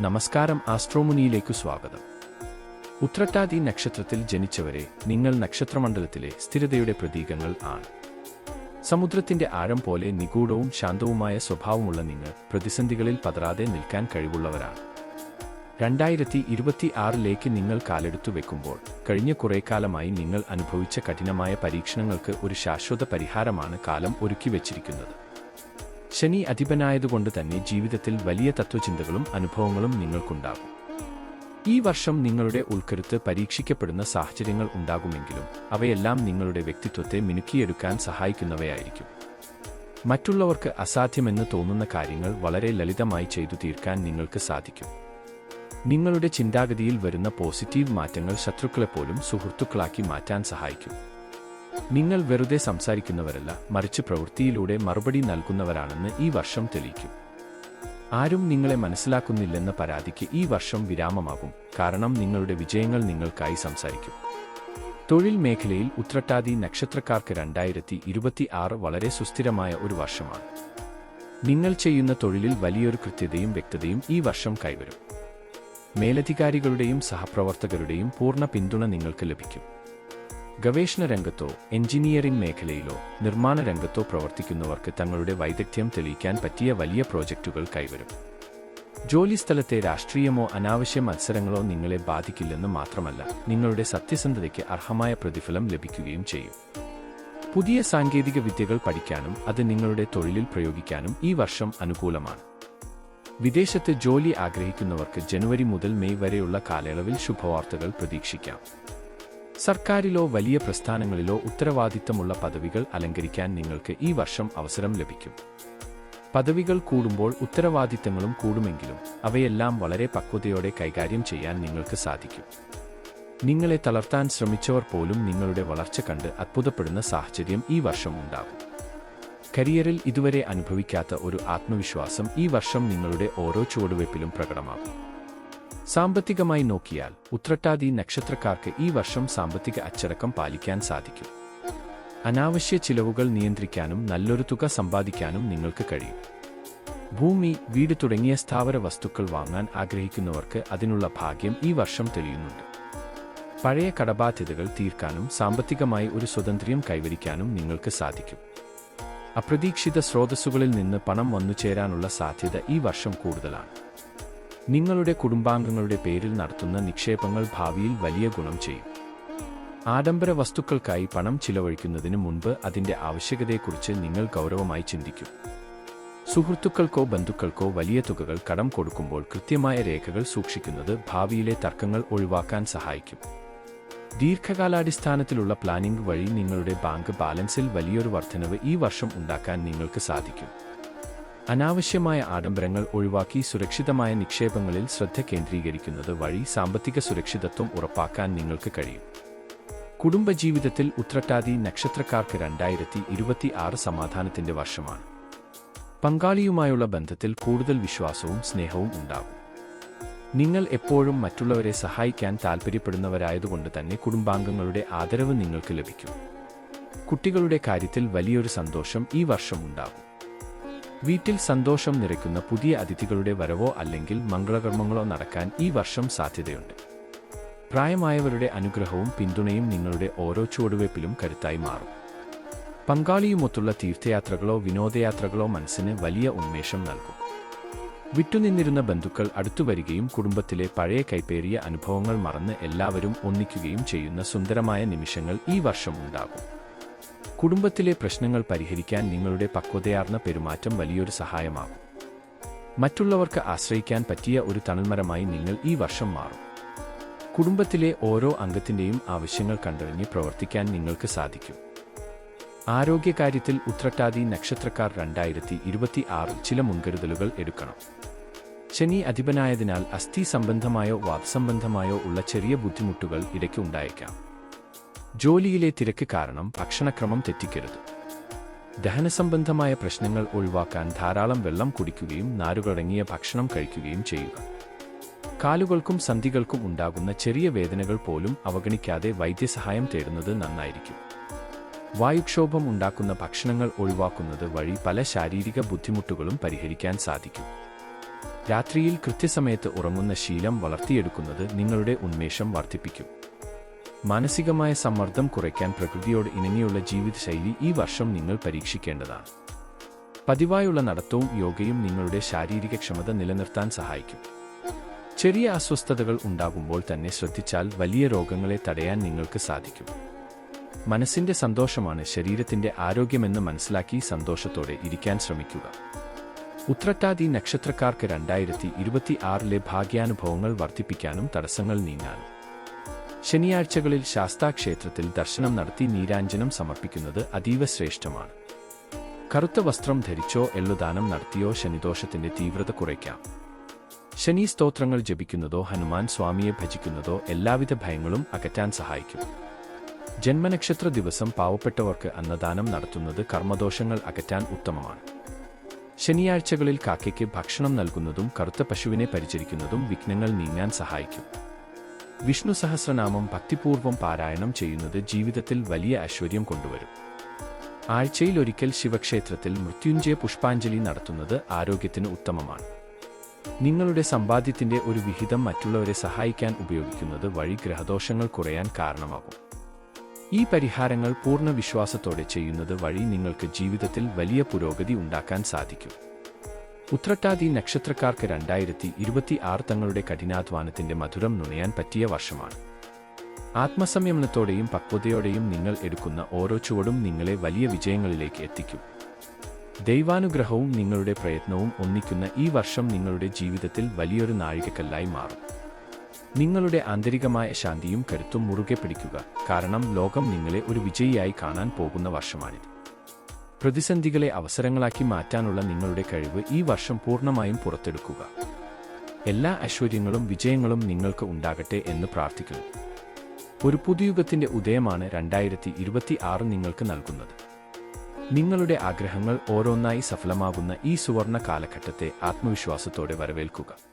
നമസ്കാരം ആസ്ട്രോമുനിയിലേക്കു സ്വാഗതം. ഉത്രട്ടാതി നക്ഷത്രത്തിൽ ജനിച്ചവരെ നിങ്ങൾ നക്ഷത്രമണ്ഡലത്തിലെ സ്ഥിരതയുടെ പ്രതീകങ്ങൾ ആണ്. സമുദ്രത്തിന്റെ ആഴം പോലെ നിഗൂഢവും ശാന്തവുമായ സ്വഭാവമുള്ള നിങ്ങൾ പ്രതിസന്ധികളിൽ പതറാതെ നിൽക്കാൻ കഴിവുള്ളവരാണ്. രണ്ടായിരത്തി ഇരുപത്തി ആറിലേക്ക് നിങ്ങൾ കാലെടുത്തു വെക്കുമ്പോൾ കഴിഞ്ഞ കുറേ കാലമായി നിങ്ങൾ അനുഭവിച്ച കഠിനമായ പരീക്ഷണങ്ങൾക്ക് ഒരു ശാശ്വത പരിഹാരമാണ് കാലം ഒരുക്കി വച്ചിരിക്കുന്നത്. ശനി അധിപനായതുകൊണ്ട് തന്നെ ജീവിതത്തിൽ വലിയ തത്വചിന്തകളും അനുഭവങ്ങളും നിങ്ങൾക്കുണ്ടാകും. ഈ വർഷം നിങ്ങളുടെ ഉൾക്കരുത്ത് പരീക്ഷിക്കപ്പെടുന്ന സാഹചര്യങ്ങൾ ഉണ്ടാകുമെങ്കിലും അവയെല്ലാം നിങ്ങളുടെ വ്യക്തിത്വത്തെ മിനുക്കിയെടുക്കാൻ സഹായിക്കുന്നവയായിരിക്കും. മറ്റുള്ളവർക്ക് അസാധ്യമെന്ന് തോന്നുന്ന കാര്യങ്ങൾ വളരെ ലളിതമായി ചെയ്തു തീർക്കാൻ നിങ്ങൾക്ക് സാധിക്കും. നിങ്ങളുടെ ചിന്താഗതിയിൽ വരുന്ന പോസിറ്റീവ് മാറ്റങ്ങൾ ശത്രുക്കളെപ്പോലും സുഹൃത്തുക്കളാക്കി മാറ്റാൻ സഹായിക്കും. നിങ്ങൾ വെറുതെ സംസാരിക്കുന്നവരല്ല മറിച്ച് പ്രവൃത്തിയിലൂടെ മറുപടി നൽകുന്നവരാണെന്ന് ഈ വർഷം തെളിയിക്കും. ആരും നിങ്ങളെ മനസ്സിലാക്കുന്നില്ലെന്ന പരാതിക്ക് ഈ വർഷം വിരാമമാകും കാരണം നിങ്ങളുടെ വിജയങ്ങൾ നിങ്ങൾക്കായി സംസാരിക്കും. തൊഴിൽ മേഖലയിൽ ഉത്രട്ടാതി നക്ഷത്രക്കാർക്ക് രണ്ടായിരത്തി ഇരുപത്തി ആറ് വളരെ സുസ്ഥിരമായ ഒരു വർഷമാണ്. നിങ്ങൾ ചെയ്യുന്ന തൊഴിലിൽ വലിയൊരു കൃത്യതയും വ്യക്തതയും ഈ വർഷം കൈവരും. മേലധികാരികളുടെയും സഹപ്രവർത്തകരുടെയും പൂർണ പിന്തുണ നിങ്ങൾക്ക് ലഭിക്കും. ഗവേഷണ രംഗത്തോ എഞ്ചിനീയറിംഗ് മേഖലയിലോ നിർമ്മാണ രംഗത്തോ പ്രവർത്തിക്കുന്നവർക്ക് തങ്ങളുടെ വൈദഗ്ധ്യം തെളിയിക്കാൻ പറ്റിയ വലിയ പ്രോജക്റ്റുകൾ കൈവരും. ജോലിസ്ഥലത്തെ രാഷ്ട്രീയമോ അനാവശ്യ മത്സരങ്ങളോ നിങ്ങളെ ബാധിക്കില്ലെന്ന് മാത്രമല്ല നിങ്ങളുടെ സത്യസന്ധതയ്ക്ക് അർഹമായ പ്രതിഫലം ലഭിക്കുകയും ചെയ്യും. പുതിയ സാങ്കേതിക വിദ്യകൾ പഠിക്കാനും അത് നിങ്ങളുടെ തൊഴിലിൽ പ്രയോഗിക്കാനും ഈ വർഷം അനുകൂലമാണ്. വിദേശത്ത് ജോലി ആഗ്രഹിക്കുന്നവർക്ക് ജനുവരി മുതൽ മെയ് വരെയുള്ള കാലയളവിൽ ശുഭവാർത്തകൾ പ്രതീക്ഷിക്കാം. സർക്കാരിലോ വലിയ പ്രസ്ഥാനങ്ങളിലോ ഉത്തരവാദിത്തമുള്ള പദവികൾ അലങ്കരിക്കാൻ നിങ്ങൾക്ക് ഈ വർഷം അവസരം ലഭിക്കും. പദവികൾ കൂടുമ്പോൾ ഉത്തരവാദിത്തങ്ങളും കൂടുമെങ്കിലും അവയെല്ലാം വളരെ പക്വതയോടെ കൈകാര്യം ചെയ്യാൻ നിങ്ങൾക്ക് സാധിക്കും. നിങ്ങളെ തളർത്താൻ ശ്രമിച്ചവർ പോലും നിങ്ങളുടെ വളർച്ച കണ്ട് അത്ഭുതപ്പെടുന്ന സാഹചര്യം ഈ വർഷം ഉണ്ടാകും. കരിയറിൽ ഇതുവരെ അനുഭവിക്കാത്ത ഒരു ആത്മവിശ്വാസം ഈ വർഷം നിങ്ങളുടെ ഓരോ ചുവടുവയ്പിലും പ്രകടമാകും. സാമ്പത്തികമായി നോക്കിയാൽ ഉത്രട്ടാതി നക്ഷത്രക്കാർക്ക് ഈ വർഷം സാമ്പത്തിക അച്ചടക്കം പാലിക്കാൻ സാധിക്കും. അനാവശ്യ ചിലവുകൾ നിയന്ത്രിക്കാനും നല്ലൊരു തുക സമ്പാദിക്കാനും നിങ്ങൾക്ക് കഴിയും. ഭൂമി വീട് തുടങ്ങിയ സ്ഥാവര വസ്തുക്കൾ വാങ്ങാൻ ആഗ്രഹിക്കുന്നവർക്ക് അതിനുള്ള ഭാഗ്യം ഈ വർഷം തെളിയുന്നുണ്ട്. പഴയ കടബാധ്യതകൾ തീർക്കാനും സാമ്പത്തികമായി ഒരു സ്വതന്ത്രം കൈവരിക്കാനും നിങ്ങൾക്ക് സാധിക്കും. അപ്രതീക്ഷിത സ്രോതസ്സുകളിൽ നിന്ന് പണം വന്നുചേരാനുള്ള സാധ്യത ഈ വർഷം കൂടുതലാണ്. നിങ്ങളുടെ കുടുംബാംഗങ്ങളുടെ പേരിൽ നടത്തുന്ന നിക്ഷേപങ്ങൾ ഭാവിയിൽ വലിയ ഗുണം ചെയ്യും. ആഡംബര വസ്തുക്കൾക്കായി പണം ചിലവഴിക്കുന്നതിന് മുൻപ് അതിന്റെ ആവശ്യകതയെക്കുറിച്ച് നിങ്ങൾ ഗൗരവമായി ചിന്തിക്കും. സുഹൃത്തുക്കൾക്കോ ബന്ധുക്കൾക്കോ വലിയ തുകകൾ കടം കൊടുക്കുമ്പോൾ കൃത്യമായ രേഖകൾ സൂക്ഷിക്കുന്നത് ഭാവിയിലെ തർക്കങ്ങൾ ഒഴിവാക്കാൻ സഹായിക്കും. ദീർഘകാലാടിസ്ഥാനത്തിലുള്ള പ്ലാനിംഗ് വഴി നിങ്ങളുടെ ബാങ്ക് ബാലൻസിൽ വലിയൊരു വർധനവ് ഈ വർഷം ഉണ്ടാക്കാൻ നിങ്ങൾക്ക് സാധിക്കും. അനാവശ്യമായ ആഡംബരങ്ങൾ ഒഴിവാക്കി സുരക്ഷിതമായ നിക്ഷേപങ്ങളിൽ ശ്രദ്ധ കേന്ദ്രീകരിക്കുന്നത് വഴി സാമ്പത്തിക സുരക്ഷിതത്വം ഉറപ്പാക്കാൻ നിങ്ങൾക്ക് കഴിയും. കുടുംബജീവിതത്തിൽ ഉത്രട്ടാതി നക്ഷത്രക്കാർക്ക് രണ്ടായിരത്തി ഇരുപത്തി ആറ് സമാധാനത്തിന്റെ വർഷമാണ്. പങ്കാളിയുമായുള്ള ബന്ധത്തിൽ കൂടുതൽ വിശ്വാസവും സ്നേഹവും ഉണ്ടാകും. നിങ്ങൾ എപ്പോഴും മറ്റുള്ളവരെ സഹായിക്കാൻ താൽപ്പര്യപ്പെടുന്നവരായതുകൊണ്ട് തന്നെ കുടുംബാംഗങ്ങളുടെ ആദരവ് നിങ്ങൾക്ക് ലഭിക്കും. കുട്ടികളുടെ കാര്യത്തിൽ വലിയൊരു സന്തോഷം ഈ വർഷം ഉണ്ടാകും. വീട്ടിൽ സന്തോഷം നിറയ്ക്കുന്ന പുതിയ അതിഥികളുടെ വരവോ അല്ലെങ്കിൽ മംഗളകർമ്മങ്ങളോ നടക്കാൻ ഈ വർഷം സാധ്യതയുണ്ട്. പ്രായമായവരുടെ അനുഗ്രഹവും പിന്തുണയും നിങ്ങളുടെ ഓരോ ചുവടുവയ്പിലും കരുത്തായി മാറും. പങ്കാളിയുമൊത്തുള്ള തീർത്ഥയാത്രകളോ വിനോദയാത്രകളോ മനസ്സിന് വലിയ ഉന്മേഷം നൽകും. വിട്ടുനിന്നിരുന്ന ബന്ധുക്കൾ അടുത്തുവരികയും കുടുംബത്തിലെ പഴയ കൈപ്പേറിയ അനുഭവങ്ങൾ മറന്ന് എല്ലാവരും ഒന്നിക്കുകയും ചെയ്യുന്ന സുന്ദരമായ നിമിഷങ്ങൾ ഈ വർഷം ഉണ്ടാകും. കുടുംബത്തിലെ പ്രശ്നങ്ങൾ പരിഹരിക്കാൻ നിങ്ങളുടെ പക്വതയാർന്ന പെരുമാറ്റം വലിയൊരു സഹായമാകും. മറ്റുള്ളവർക്ക് ആശ്രയിക്കാൻ പറ്റിയ ഒരു തണൽമരമായി നിങ്ങൾ ഈ വർഷം മാറും. കുടുംബത്തിലെ ഓരോ അംഗത്തിന്റെയും ആവശ്യങ്ങൾ കണ്ടറിഞ്ഞ് പ്രവർത്തിക്കാൻ നിങ്ങൾക്ക് സാധിക്കും. ആരോഗ്യകാര്യത്തിൽ ഉത്രട്ടാതി നക്ഷത്രക്കാർ രണ്ടായിരത്തി ഇരുപത്തി ആറിൽ ചില മുൻകരുതലുകൾ എടുക്കണം. ശനി അധിപനായതിനാൽ അസ്ഥി സംബന്ധമായോ വാദസംബന്ധമായോ ഉള്ള ചെറിയ ബുദ്ധിമുട്ടുകൾ ഇടയ്ക്ക് ഉണ്ടായേക്കാം. ജോലിയിലെ തിരക്ക് കാരണം ഭക്ഷണക്രമം തെറ്റിക്കരുത്. ദഹനസംബന്ധമായ പ്രശ്നങ്ങൾ ഒഴിവാക്കാൻ ധാരാളം വെള്ളം കുടിക്കുകയും നാരുകളടങ്ങിയ ഭക്ഷണം കഴിക്കുകയും ചെയ്യുക. കാലുകൾക്കും സന്ധികൾക്കും ഉണ്ടാകുന്ന ചെറിയ വേദനകൾ പോലും അവഗണിക്കാതെ വൈദ്യസഹായം തേടുന്നത് നന്നായിരിക്കും. വായുക്ഷോഭം ഉണ്ടാക്കുന്ന ഭക്ഷണങ്ങൾ ഒഴിവാക്കുന്നത് വഴി പല ശാരീരിക ബുദ്ധിമുട്ടുകളും പരിഹരിക്കാൻ സാധിക്കും. രാത്രിയിൽ കൃത്യസമയത്ത് ഉറങ്ങുന്ന ശീലം വളർത്തിയെടുക്കുന്നത് നിങ്ങളുടെ ഉന്മേഷം വർദ്ധിപ്പിക്കും. മാനസികമായ സമ്മർദ്ദം കുറയ്ക്കാൻ പ്രകൃതിയോട് ഇണങ്ങിയുള്ള ജീവിതശൈലി ഈ വർഷം നിങ്ങൾ പരീക്ഷിക്കേണ്ടതാണ്. പതിവായുള്ള നടത്തവും യോഗയും നിങ്ങളുടെ ശാരീരിക ക്ഷമത നിലനിർത്താൻ സഹായിക്കും. ചെറിയ അസ്വസ്ഥതകൾ ഉണ്ടാകുമ്പോൾ തന്നെ ശ്രദ്ധിച്ചാൽ വലിയ രോഗങ്ങളെ തടയാൻ നിങ്ങൾക്ക് സാധിക്കും. മനസ്സിന്റെ സന്തോഷമാണ് ശരീരത്തിന്റെ ആരോഗ്യമെന്ന് മനസ്സിലാക്കി സന്തോഷത്തോടെ ഇരിക്കാൻ ശ്രമിക്കുക. ഉത്രട്ടാതി നക്ഷത്രക്കാർക്ക് രണ്ടായിരത്തി ഇരുപത്തി ആറിലെ ഭാഗ്യാനുഭവങ്ങൾ വർദ്ധിപ്പിക്കാനും തടസ്സങ്ങൾ നീങ്ങാനും. ശനിയാഴ്ചകളിൽ ശാസ്താക്ഷേത്രത്തിൽ ദർശനം നടത്തി നീരാഞ്ജനം സമർപ്പിക്കുന്നത് അതീവ ശ്രേഷ്ഠമാണ്. കറുത്ത വസ്ത്രം ധരിച്ചോ എള്ളുദാനം നടത്തിയോ ശനിദോഷത്തിന്റെ തീവ്രത കുറയ്ക്കാം. ശനി സ്തോത്രങ്ങൾ ജപിക്കുന്നതോ ഹനുമാൻ സ്വാമിയെ ഭജിക്കുന്നതോ എല്ലാവിധ ഭയങ്ങളും അകറ്റാൻ സഹായിക്കും. ജന്മനക്ഷത്ര ദിവസം പാവപ്പെട്ടവർക്ക് അന്നദാനം നടത്തുന്നത് കർമ്മദോഷങ്ങൾ അകറ്റാൻ ഉത്തമമാണ്. ശനിയാഴ്ചകളിൽ കാക്കയ്ക്ക് ഭക്ഷണം നൽകുന്നതും കറുത്ത പശുവിനെ പരിചരിക്കുന്നതും വിഘ്നങ്ങൾ നീങ്ങാൻ സഹായിക്കും. വിഷ്ണു സഹസ്രനാമം ഭക്തിപൂർവം പാരായണം ചെയ്യുന്നത് ജീവിതത്തിൽ വലിയ ഐശ്വര്യം കൊണ്ടുവരും. ആഴ്ചയിൽ ഒരിക്കൽ ശിവക്ഷേത്രത്തിൽ മൃത്യുഞ്ജയ പുഷ്പാഞ്ജലി നടത്തുന്നത് ആരോഗ്യത്തിന് ഉത്തമമാണ്. നിങ്ങളുടെ സമ്പാദ്യത്തിന്റെ ഒരു വിഹിതം മറ്റുള്ളവരെ സഹായിക്കാൻ ഉപയോഗിക്കുന്നത് വഴി ഗ്രഹദോഷങ്ങൾ കുറയാൻ കാരണമാകും. ഈ പരിഹാരങ്ങൾ പൂർണ വിശ്വാസത്തോടെ ചെയ്യുന്നത് വഴി നിങ്ങൾക്ക് ജീവിതത്തിൽ വലിയ പുരോഗതി ഉണ്ടാക്കാൻ സാധിക്കും. ഉത്രട്ടാതി നക്ഷത്രക്കാർക്ക് രണ്ടായിരത്തി ഇരുപത്തി ആറ് തങ്ങളുടെ കഠിനാധ്വാനത്തിന്റെ മധുരം നുണയാൻ പറ്റിയ വർഷമാണ്. ആത്മസംയമനത്തോടെയും പക്വതയോടെയും നിങ്ങൾ എടുക്കുന്ന ഓരോ ചുവടും നിങ്ങളെ വലിയ വിജയങ്ങളിലേക്ക് എത്തിക്കും. ദൈവാനുഗ്രഹവും നിങ്ങളുടെ പ്രയത്നവും ഒന്നിക്കുന്ന ഈ വർഷം നിങ്ങളുടെ ജീവിതത്തിൽ വലിയൊരു നാഴികക്കല്ലായി മാറും. നിങ്ങളുടെ ആന്തരികമായ ശാന്തിയും കരുത്തും മുറുകെ പിടിക്കുക കാരണം ലോകം നിങ്ങളെ ഒരു വിജയിയായി കാണാൻ പോകുന്ന വർഷമാണിത്. പ്രതിസന്ധികളെ അവസരങ്ങളാക്കി മാറ്റാനുള്ള നിങ്ങളുടെ കഴിവ് ഈ വർഷം പൂർണമായും പുറത്തെടുക്കുക. എല്ലാ ഐശ്വര്യങ്ങളും വിജയങ്ങളും നിങ്ങൾക്ക് ഉണ്ടാകട്ടെ എന്ന് പ്രാർത്ഥിക്കുന്നു. ഒരു പുതുയുഗത്തിന്റെ ഉദയമാണ് രണ്ടായിരത്തി ഇരുപത്തി ആറ് നിങ്ങൾക്ക് നൽകുന്നത്. നിങ്ങളുടെ ആഗ്രഹങ്ങൾ ഓരോന്നായി സഫലമാകുന്ന ഈ സുവർണ കാലഘട്ടത്തെ ആത്മവിശ്വാസത്തോടെ വരവേൽക്കുക.